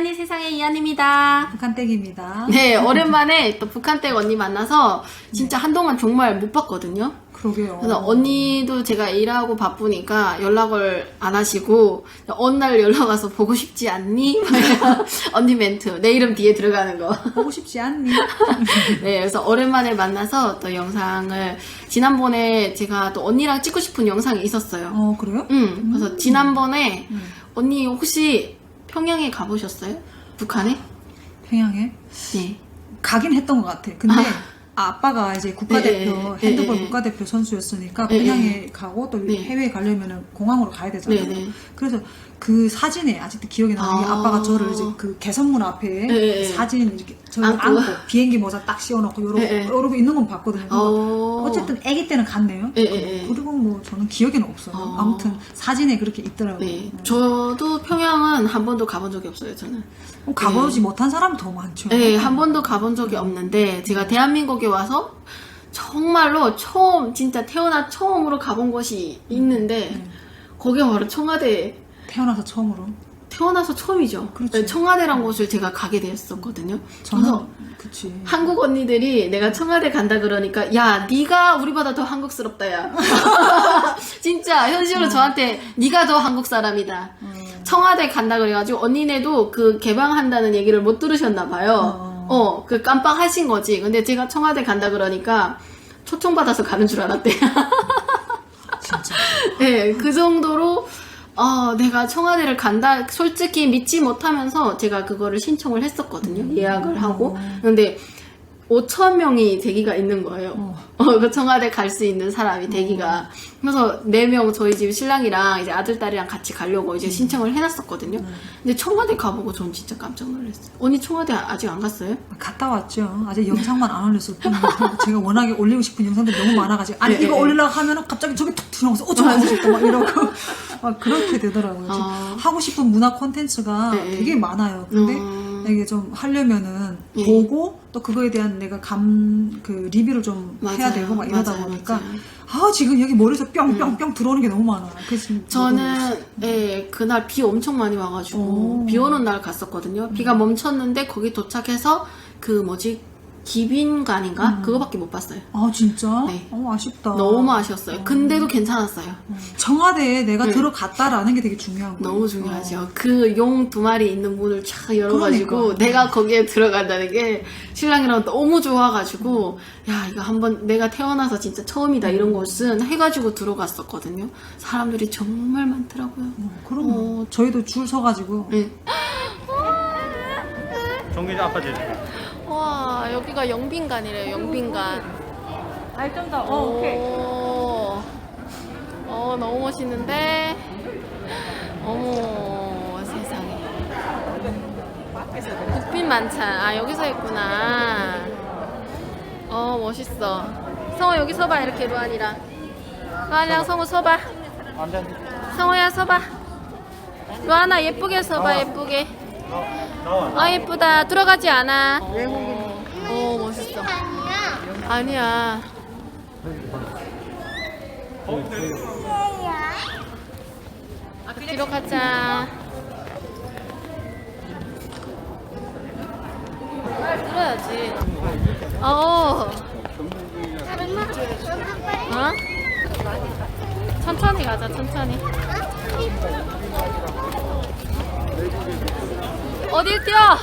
이한이 세상의 이한입니다. 북한댁입니다. 네, 오랜만에 또 북한댁 언니 만나서 진짜 한동안 정말 못 봤거든요. 그러게요. 그래서 언니도 제가 일하고 바쁘니까 연락을 안 하시고 어느 날 연락 와서 보고 싶지 않니? 언니 멘트 내 이름 뒤에 들어가는 거. 보고 싶지 않니? 네, 그래서 오랜만에 만나서 또 영상을 지난번에 제가 또 언니랑 찍고 싶은 영상이 있었어요. 어 그래요? 음, 그래서 지난번에 음. 언니 혹시 평양에 가보셨어요? 북한에? 평양에 네. 가긴 했던 것 같아. 근데 아, 아빠가 이제 국가대표 네, 네, 핸드볼 네, 네. 국가대표 선수였으니까 네, 평양에 가고 또 네. 해외에 가려면은 공항으로 가야 되잖아요. 네, 네. 그래서 그 사진에 아직도 기억이 나는 게 아. 아 빠가 저를 이제 그 개선문 앞에 네, 네. 사진 이렇게 저를 안고. 안고, 비행기 모자 딱 씌워놓고 요러고, 네, 네. 요러고 있는 건 봤거든요. 어. 어쨌든 아기 때는 갔네요. 네, 네, 네. 그리고 뭐 저는 기억에는 없어요. 어. 아무튼 사진에 그렇게 있더라고요. 네. 저도 평양은 한 번도 가본 적이 없어요, 저는. 어, 가보지 못한 사람이 더 많죠. 네, 한 번도 가본 적이 없는데, 제가 대한민국에 와서 정말로 처음, 진짜 태어나 처음으로 가본 곳이 있는데, 네. 거기가 바로 청와대, 태어나서 처음으로. 태어나서 처음이죠. 그렇죠. 네, 청와대란 곳을 제가 가게 되었었거든요. 저는 그치. 한국 언니들이 내가 청와대 간다 그러니까 야 네가 우리보다 더 한국스럽다 야 진짜 현실로 저한테 네가 더 한국 사람이다 어. 청와대 간다 그래가지고 언니네도 그 개방한다는 얘기를 못 들으셨나 봐요 어. 어그 깜빡하신 거지 근데 제가 청와대 간다 그러니까 초청받아서 가는 줄 알았대 진짜. 네, 그 정도로 어, 내가 청와대를 간다 솔직히 믿지 못하면서 제가 그거를 신청을 했었거든요. 예약을 하고. 근데 5천 명이 대기가 있는 거예요. 어. 어, 그 청와대 갈 수 있는 사람이 대기가. 그래서 4명 저희 집 신랑이랑 이제 아들, 딸이랑 같이 가려고 이제 신청을 해놨었거든요. 근데 청와대 가보고 전 진짜 깜짝 놀랐어요. 언니 청와대 아직 안 갔어요? 갔다 왔죠. 아직 영상만 안 올렸을 뿐이고 제가 워낙에 올리고 싶은 영상들이 너무 많아가지고 아니 네, 이거 네. 올리려고 하면은 갑자기 저기 툭 튀어나와서 어저 하고 싶다 막 이러고 막 그렇게 되더라고요. 아. 하고 싶은 문화 콘텐츠가 네, 네. 되게 많아요. 근데 음. 이게 좀 하려면은 네. 보고 또 그거에 대한 내가 감 그 리뷰를 좀 해야 맞아요. 되고 막 이러다 맞아요, 보니까 맞아요. 음. 아 지금 여기 머리에서 뿅뿅뿅 들어오는 게 너무 많아. 그래서 저는 예, 그날 비 엄청 많이 와가지고 오. 비 오는 날 갔었거든요. 비가 멈췄는데 거기 도착해서 그 뭐지 기빈관인가 그거밖에 못 봤어요. 아 진짜? 네. 어 아쉽다. 너무 아쉬웠어요. 근데도 괜찮았어요. 청와대에 내가 네. 들어갔다라는 게 되게 중요한 거예요. 너무 중요하죠. 그 용 두 마리 있는 문을 쫙 열어가지고 그러니까. 내가 거기에 들어간다는 게 신랑이랑 너무 좋아가지고 야 이거 한번 내가 태어나서 진짜 처음이다 이런 곳은 해가지고 들어갔었거든요. 사람들이 정말 많더라고요. 어, 그럼 뭐 저희도 줄 서가지고 네. 정규자 아빠 제주. 와 여기가 영빈관이래요 영빈관. 발전다. 오, 어 너무 멋있는데? 어머 세상에. 국빈 만찬. 아 여기서 했구나. 어 멋있어. 성호 여기 서봐 이렇게 루안이랑. 루안이랑 성호 서봐. 안 돼. 성호야 서봐. 루안아 예쁘게 서봐 예쁘게. 나와. 아 예쁘다. 들어가지 않아 오 멋있어 아니야 뒤로 가자 들어야지 어 어? 천천히 가자 천천히 어딜 뛰어?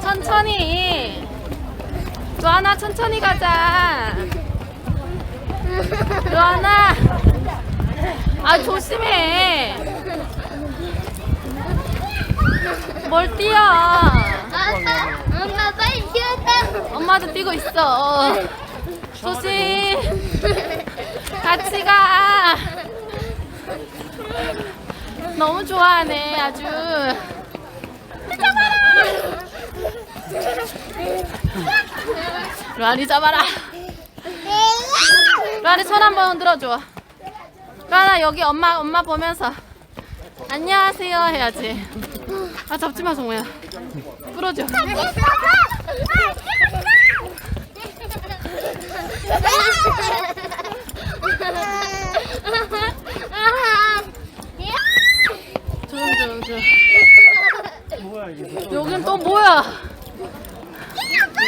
천천히. 루아나 천천히 가자. 루아나. 아 조심해. 뭘 뛰어? 엄마 빨리 쉬었다. 엄마도 뛰고 있어. 조심. 같이 가. 너무 좋아하네 아주. 루안이 잡아라. 루안이 손 한번 흔들어줘. 루안아 여기 엄마 엄마 보면서 안녕하세요 해야지. 아 잡지 마 정우야. 부러져. 조용조용조용. 뭐야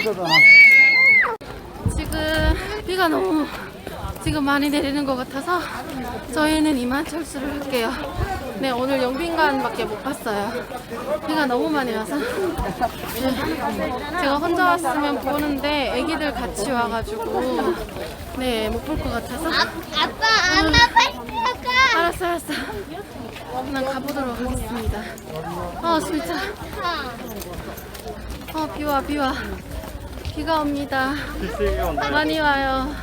보자잖아. 지금 비가 너무 지금 많이 내리는 것 같아서 저희는 이만 철수를 할게요. 네, 오늘 영빈관밖에 못 봤어요. 비가 너무 많이 와서. 네, 제가 혼자 왔으면 보는데 애기들 같이 와가지고 네, 못 볼 것 같아서. 아, 아빠, 엄마 음. 빨리 가. 알았어, 알았어. 난 가보도록 하겠습니다. 아, 진짜. 아, 어, 비와, 비와. 비가 옵니다. 온다. 많이 와요.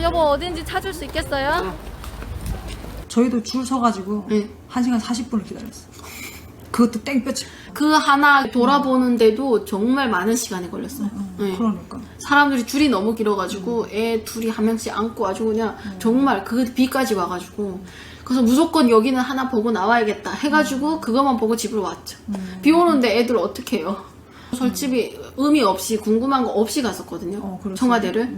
여보, 어딘지 찾을 수 있겠어요? 저희도 줄 서가지고 네. 1시간 40분을 기다렸어. 그것도 땡볕이. 그 하나 돌아보는데도 정말 많은 시간이 걸렸어요. 네. 그러니까. 사람들이 줄이 너무 길어가지고 애 둘이 한 명씩 안고 아주 그냥 정말 그 비까지 와가지고 그래서 무조건 여기는 하나 보고 나와야겠다 해가지고 그것만 보고 집으로 왔죠. 비 오는데 애들 어떻게 해요? 솔직히 의미 없이 궁금한 거 없이 갔었거든요. 어, 그렇죠. 청와대를.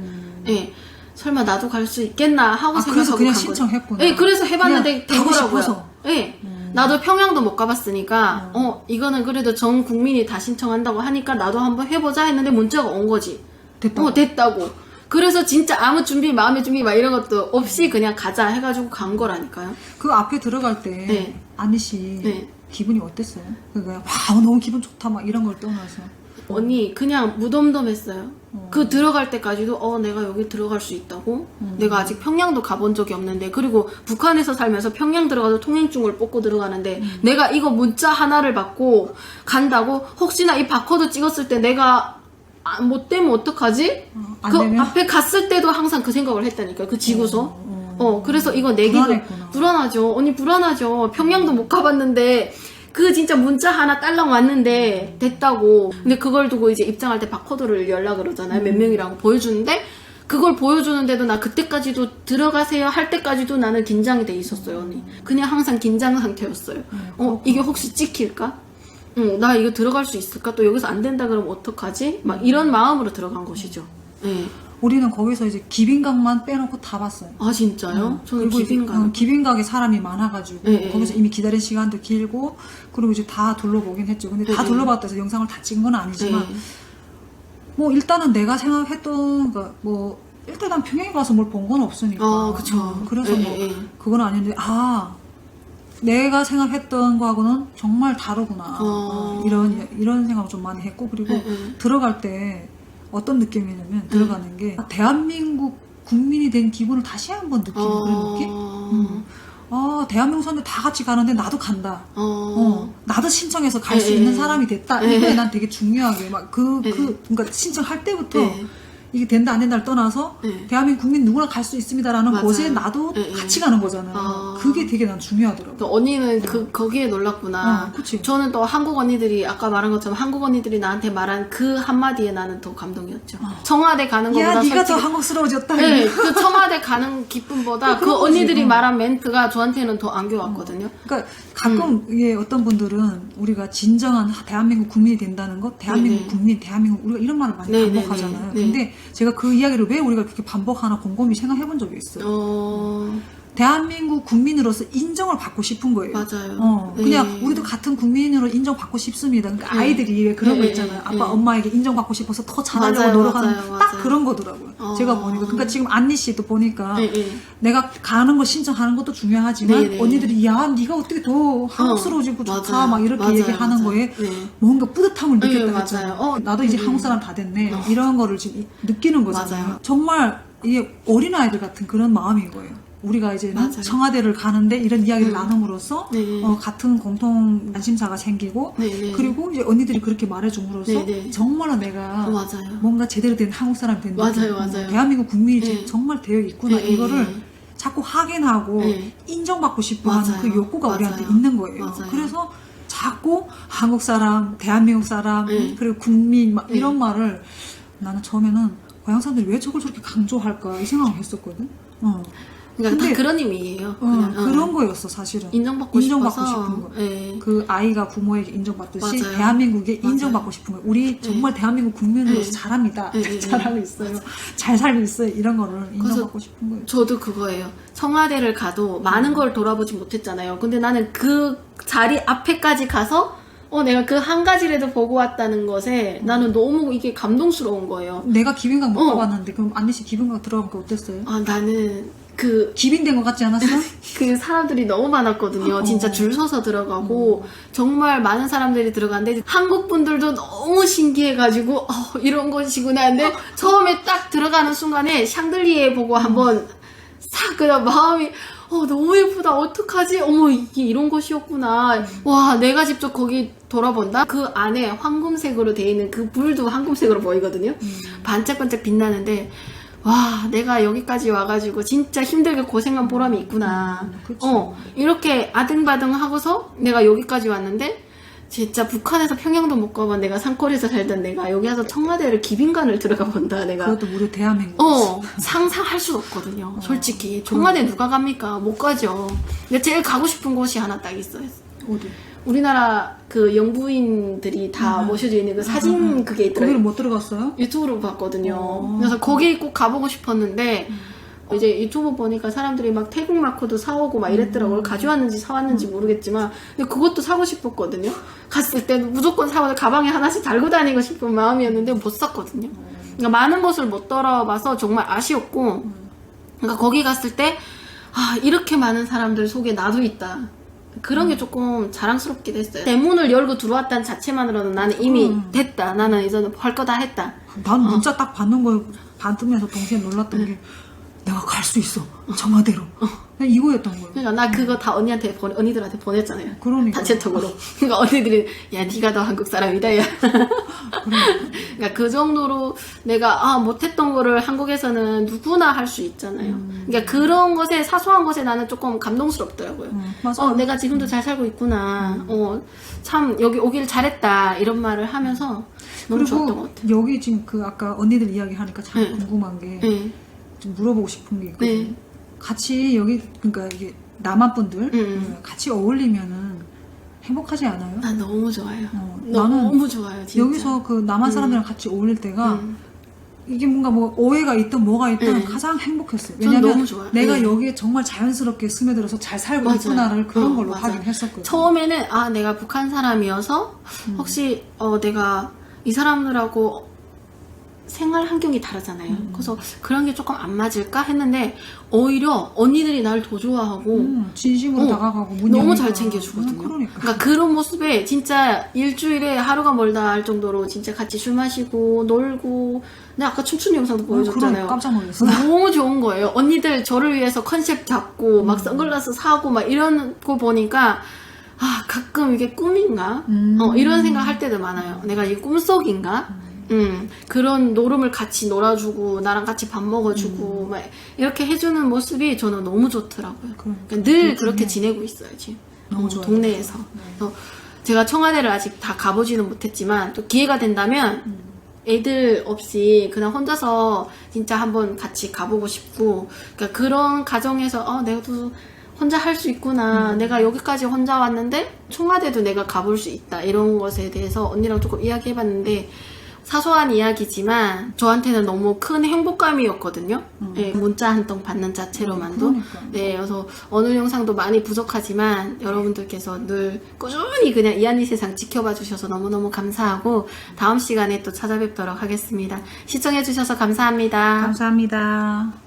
예. 설마 나도 갈 수 있겠나 하고 아, 생각하고 그래서 그냥 간. 신청했구나. 예, 그래서 해봤는데 그냥 가고 되더라고요. 예. 나도 평양도 못 가봤으니까 어 이거는 그래도 전 국민이 다 신청한다고 하니까 나도 한번 해보자 했는데 문자가 온 거지. 됐다고? 어 됐다고. 그래서 진짜 아무 준비 마음의 준비 막 이런 것도 없이 그냥 가자 해가지고 간 거라니까요. 그 앞에 들어갈 때 네. 아니 씨 네. 기분이 어땠어요? 그러니까 와 너무 기분 좋다 막 이런 걸 떠나서 언니 그냥 무덤덤했어요. 어. 그 들어갈 때까지도 어 내가 여기 들어갈 수 있다고. 음. 내가 아직 평양도 가본 적이 없는데 그리고 북한에서 살면서 평양 들어가도 통행증을 뽑고 들어가는데 음. 내가 이거 문자 하나를 받고 간다고 혹시나 이 바코드 찍었을 때 내가 아, 못 되면 어떡하지? 어, 안 그 되면? 앞에 갔을 때도 항상 그 생각을 했다니까요. 그 지구서. 어, 어, 그래서 이거 내기도 불안했구나. 불안하죠. 언니 불안하죠. 평양도 못 가봤는데 그 진짜 문자 하나 딸랑 왔는데 됐다고. 근데 그걸 두고 이제 입장할 때 바코드를 연락을 그러잖아요. 음. 몇 명이라고 보여주는데 그걸 보여주는데도 나 그때까지도 들어가세요 할 때까지도 나는 긴장이 돼 있었어요, 언니. 그냥 항상 긴장 상태였어요. 음, 어, 이게 혹시 찍힐까? 응, 나 이거 들어갈 수 있을까? 또 여기서 안 된다 그러면 어떡하지? 막 이런 마음으로 들어간 것이죠. 예. 우리는 거기서 이제 기빈각만 빼놓고 다 봤어요. 아, 진짜요? 저는 그리고 기빈가. 어, 기빈각에 사람이 많아가지고 네, 네. 거기서 이미 기다린 시간도 길고 그리고 이제 다 둘러보긴 했죠. 근데 다 네, 네. 둘러봤다 해서 영상을 다 찍은 건 아니지만 네. 뭐 일단은 내가 생각했던 그뭐 일단 난 평양에 가서 뭘 본 건 없으니까 아, 그쵸. 어, 그래서 예, 뭐 예, 예. 그건 아닌데 아 내가 생각했던 거하고는 정말 다르구나 어. 어, 이런 이런 생각을 좀 많이 했고 그리고 예, 예. 들어갈 때 어떤 느낌이냐면 들어가는 게 대한민국 국민이 된 기분을 다시 한번 느끼는 그런 느낌? 어, 음. 아 대한민국 사람들 다 같이 가는데 나도 간다. 어, 어, 나도 신청해서 갈수 예, 있는 예. 사람이 됐다. 예. 이거에 난 되게 중요하게 막 그그 예. 그러니까 신청할 때부터 예. 이 게 된다 안 된다를 떠나서 예. 대한민국 국민 누구나 갈 수 있습니다라는 맞아요. 곳에 나도 예, 예. 같이 가는 거잖아요. 아. 그게 되게 난 중요하더라고. 그 언니는 그 거기에 놀랐구나. 어, 그치. 저는 또 한국 언니들이 아까 말한 것처럼 한국 언니들이 나한테 말한 그 한마디에 나는 더 감동이었죠. 청와대 가는 야, 것보다 네가 더 한국스러워졌다. 네, 그 청와대 가는 기쁨보다 그 그런 거지. 언니들이 어. 말한 멘트가 저한테는 더 안겨왔거든요. 그러니까 가끔 음. 이게 어떤 분들은 우리가 진정한 대한민국 국민이 된다는 것, 대한민국 네, 네. 국민, 대한민국 우리가 이런 말을 많이 네, 네, 반복하잖아요. 네, 네. 근데 제가 그 이야기를 왜 우리가 그렇게 반복하나 곰곰이 생각해 본 적이 있어요. 어, 대한민국 국민으로서 인정을 받고 싶은 거예요. 맞아요. 어, 네. 그냥 우리도 같은 국민으로 인정받고 싶습니다. 그러니까 네. 아이들이 왜 그런 거 네, 있잖아요. 네, 아빠, 네. 엄마에게 인정받고 싶어서 더 잘하려고 맞아요, 노력하는 맞아요, 딱 맞아요. 그런 거더라고요. 어. 제가 보니까. 그러니까 지금 안니 씨도 보니까 네, 네. 내가 가는 거 신청하는 것도 중요하지만 네, 네. 언니들이 야 네가 어떻게 더 한국스러워지고 좋다 맞아요. 막 이렇게 맞아요, 얘기하는 맞아요. 거에 네. 뭔가 뿌듯함을 네, 느꼈다 맞아요. 했잖아요. 어, 나도 이제 음. 한국 사람 다 됐네 어. 이런 거를 지금 이- 느끼는 거잖아요. 맞아요. 정말 이게 어린 아이들 같은 그런 마음인 거예요. 우리가 이제 맞아요. 청와대를 가는데 이런 이야기를 음. 나눔으로써 네. 어, 같은 공통 관심사가 생기고 네, 네. 그리고 이제 언니들이 그렇게 말해줌으로써 네, 네. 정말로 내가 어. 뭔가 제대로 된 한국 사람이 된 맞아요. 맞아요. 대한민국 국민이 네. 정말 되어 있구나 네, 이거를 네. 자꾸 확인하고 네. 인정받고 싶어하는. 그 욕구가 맞아요. 우리한테 있는 거예요. 맞아요. 그래서 자꾸 한국 사람, 대한민국 사람, 네. 그리고 국민 막 네. 이런 말을 나는 처음에는 고향 사람들이 왜 저걸 저렇게 강조할까 이 생각을 했었거든. 어. 그러니까 근데- 다 그런 의미예요. 어, 그냥, 어. 그런 거였어 사실은. 인정받고, 인정받고. 싶은 거. 예. 그 아이가 부모에게 인정받듯이 맞아요. 대한민국에 맞아요. 인정받고 싶은 거예요. 우리 정말 대한민국 국민으로서 네. 잘합니다. 네, 네, 잘하고 네. 있어요. 잘 살고 있어요. 이런 거를 인정받고 싶은 거예요. 저도 그거예요. 청와대를 가도 많은 걸 돌아보지 못했잖아요. 근데 나는 그 자리 앞에까지 가서 어 내가 그 한 가지라도 보고 왔다는 것에 나는 너무 이게 감동스러운 거예요. 내가 기빈각 못 어. 가봤는데 그럼 안니 씨 기빈각 들어가니까 어땠어요? 아 나는 그 기빈된 것 같지 않았어? 그 사람들이 너무 많았거든요. 진짜 어. 줄 서서 들어가고 정말 많은 사람들이 들어갔는데 한국 분들도 너무 신기해가지고 어, 이런 것이구나. 근데 처음에 딱 들어가는 순간에 샹들리에 보고 한번 싹 그냥 마음이 어 너무 예쁘다. 어떡하지? 어머 이게 이런 것이었구나. 와 내가 직접 거기 돌아본다. 그 안에 황금색으로 돼 있는 그 불도 황금색으로 보이거든요. 반짝반짝 빛나는데 와 내가 여기까지 와가지고 진짜 힘들게 고생한 보람이 있구나. 음, 그치. 어 이렇게 아등바등 하고서 내가 여기까지 왔는데 진짜 북한에서 평양도 못 가본 내가 산골에서 살던 내가 여기 와서 청와대를 기빈관을 들어가 본다 내가 그것도 무려 대한민국. 어 상상할 수 없거든요 솔직히 청와대 누가 갑니까 못 가죠 근데 제일 가고 싶은 곳이 하나 딱 있어요 어디? 우리나라 그 영부인들이 다 음. 모셔져 있는 그 사진 그게 거기를 있더라고요 못 들어갔어요? 유튜브로 봤거든요. 어. 그래서 거기 꼭 가보고 싶었는데 이제 유튜브 보니까 사람들이 막 태국 마크도 사오고 막 이랬더라고요. 가져왔는지 사왔는지 모르겠지만 근데 그것도 사고 싶었거든요. 갔을 때 무조건 사고 가방에 하나씩 달고 다니고 싶은 마음이었는데 못 샀거든요. 그러니까 많은 곳을 못 돌아봐서 정말 아쉬웠고 그러니까 거기 갔을 때 아, 이렇게 많은 사람들 속에 나도 있다. 그런 게 조금 자랑스럽기도 했어요. 대문을 열고 들어왔다는 자체만으로는 나는 이미 음. 됐다. 나는 이제는 할 거다 했다. 난 문자 딱 받는 거 받으면서 동시에 놀랐던 게 내가 갈 수 있어 청와대로 그냥 이거였던 거예요. 그러니까 나 그거 다 언니한테 보내, 언니들한테 보냈잖아요. 그러니까 단체톡으로. 그러니까 언니들이 야 네가 더 한국 사람이다 야. 그러니까 그 정도로 내가 아 못했던 거를 한국에서는 누구나 할 수 있잖아요. 그러니까 그런 것에 사소한 것에 나는 조금 감동스럽더라고요. 음, 맞아. 어 내가 지금도 잘 살고 있구나. 어참 여기 오길 잘했다 이런 말을 하면서 너무 좋았던 것 그리고 같아요. 여기 지금 그 아까 언니들 이야기 하니까 참 네. 궁금한 게 좀 네. 물어보고 싶은 게 있거든. 네. 같이 여기 그러니까 이게 남한 분들 음. 같이 어울리면은 행복하지 않아요? 난 너무 좋아요. 어, 너무 나는 좋아요. 진짜. 여기서 그 남한 사람들이랑 같이 어울릴 때가 음. 이게 뭔가 뭐 오해가 있든 뭐가 있든 네. 가장 행복했어요. 전 왜냐면 너무. 내가 네. 여기에 정말 자연스럽게 스며들어서 잘 살고 맞아요. 있구나를 그런 어, 걸로 맞아요. 하긴 했었거든요. 처음에는 아 내가 북한 사람이어서 음. 혹시 어 내가 이 사람들하고 생활 환경이 다르잖아요. 음. 그래서 그런 게 조금 안 맞을까 했는데 오히려 언니들이 날 더 좋아하고 음, 진심으로 어, 다가가고 문 너무. 잘 챙겨주거든요. 음, 그러니까. 그러니까 그런 모습에 진짜 일주일에 하루가 멀다 할 정도로 진짜 같이 술 마시고 놀고 근데 아까 춤추는 영상도 어, 그러니까 보여줬잖아요. 깜짝 놀랐어. 너무 좋은 거예요. 언니들 저를 위해서 컨셉 잡고 음. 막 선글라스 사고 막 이런 거 보니까 아 가끔 이게 꿈인가? 음. 어, 이런 생각 할 때도 많아요. 내가 이게 꿈속인가? 음, 그런 노름을 같이 놀아주고 나랑 같이 밥 먹어주고 음. 막 이렇게 해주는 모습이 저는 너무 좋더라고요. 그러니까. 늘 그렇긴 그렇게 해. 지내고 있어요 지금 너무 어, 좋아요. 동네에서. 네. 그래서 제가 청와대를 아직 다 가보지는 못했지만 또 기회가 된다면 음. 애들 없이 그냥 혼자서 진짜 한번 같이 가보고 싶고 그러니까 그런 가정에서 어 내가도 혼자 할 수 있구나 음. 내가 여기까지 혼자 왔는데 청와대도 내가 가볼 수 있다 이런 것에 대해서 언니랑 조금 이야기해봤는데 사소한 이야기지만 저한테는 너무 큰 행복감이었거든요 예, 문자 한 통 받는 자체로만도 음. 그러니까. 네, 그래서 어느 영상도 많이 부족하지만 여러분들께서 늘 꾸준히 그냥 이한이 세상 지켜봐 주셔서 너무너무 감사하고 다음 시간에 또 찾아뵙도록 하겠습니다. 시청해 주셔서 감사합니다. 감사합니다.